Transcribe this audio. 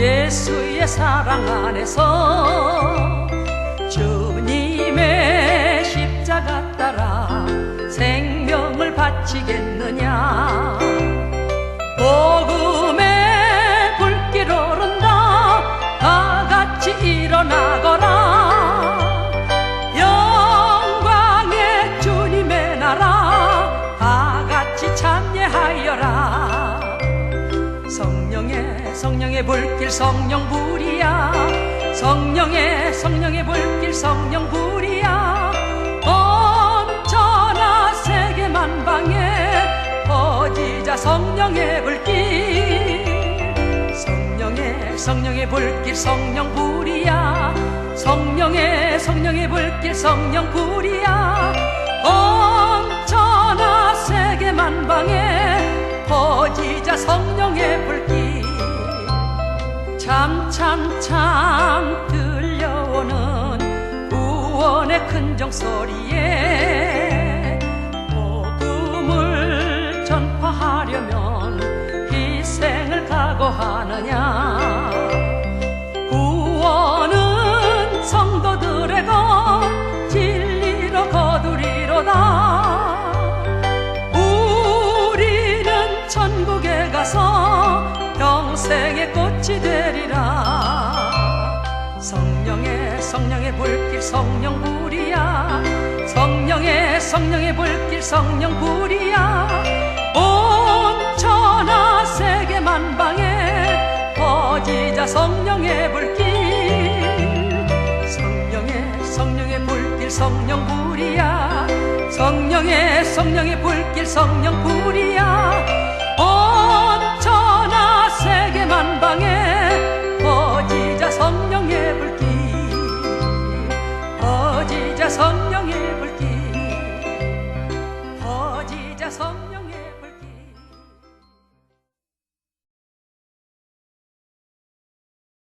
예수의 사랑 안에서 주님의 십자가 따라 생명을 바치겠느냐 성령의 성령의 불길 성령 불이야. 성령의 성령의 불길 성령 불이야. 언제나 세계 만방에 퍼지자 성령의 불길. 성령의 성령의 불길 성령 불이야. 성령의 성령의 불길 성령 불이야 참 들려오는 구원의 큰 종소리에 복음을 전파하려면 희생을 각오하느냐 생의 꽃이 되리라. 성령의 성령의 불길 성령 불이야. 성령의 성령의 불길 성령 불이야. 온 천하 세계 만방에 퍼지자 성령의 불길. 성령의 성령의 불길 성령 불이야. 성령의 성령의 불길 성령 불이야 das